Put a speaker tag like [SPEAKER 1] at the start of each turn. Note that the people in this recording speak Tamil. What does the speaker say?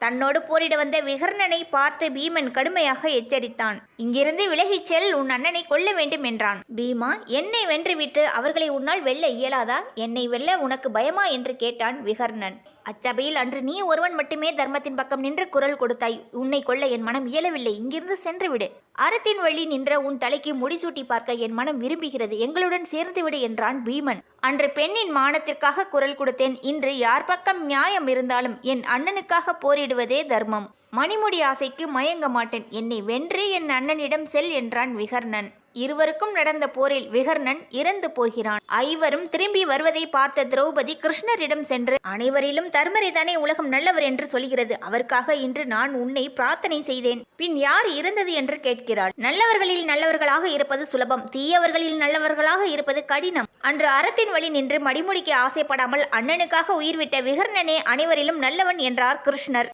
[SPEAKER 1] தன்னோடு போரிட வந்த விகர்ணனை பார்த்து பீமன் கடுமையாக எச்சரித்தான். இங்கிருந்து விலகிச் செல் உன் அண்ணனை கொல்ல வேண்டும் என்றான். பீமா என்னை வென்றுவிட்டு அவர்களை உன்னால் வெல்ல இயலாதா? என்னை வெல்ல உனக்கு பயமா? என்று கேட்டான் விகர்ணன். அச்சபையில் அன்று நீ ஒருவன் மட்டுமே தர்மத்தின் பக்கம் நின்று குரல் கொடுத்தாய். உன்னை கொள்ள என் மனம் இயலவில்லை. இங்கிருந்து சென்றுவிடு. அறத்தின் வழி நின்ற உன் தலைக்கு முடிசூட்டி பார்க்க என் மனம் விரும்புகிறது. எங்களுடன் சேர்ந்துவிடு என்றான் பீமன். அன்று பெண்ணின் மானத்திற்காக குரல் கொடுத்தேன். இன்று யார் பக்கம் நியாயம் இருந்தாலும் என் அண்ணனுக்காக போரிடுவதே தர்மம். மணிமுடி ஆசைக்கு மயங்க மாட்டேன். என்னை வென்று என் அண்ணனிடம் செல் என்றான் விகர்ணன். இருவருக்கும் நடந்த போரில் விகர்ணன் இறந்து போகிறான். ஐவரும் திரும்பி வருவதை பார்த்த திரௌபதி கிருஷ்ணரிடம் சென்று அனைவரிலும் தர்மரை தானே உலகம் நல்லவர் என்று சொல்கிறது. அவருக்காக இன்று நான் உன்னை பிரார்த்தனை செய்தேன். பின் யார் இருந்தது என்று கேட்கிறாள். நல்லவர்களில் நல்லவர்களாக இருப்பது சுலபம். தீயவர்களில் நல்லவர்களாக இருப்பது கடினம். அன்று அறத்தின் வழி நின்று மடிமுடிக்க ஆசைப்படாமல் அண்ணனுக்காக உயிர்விட்ட விகர்ணனே அனைவரிலும் நல்லவன் என்றார் கிருஷ்ணர்.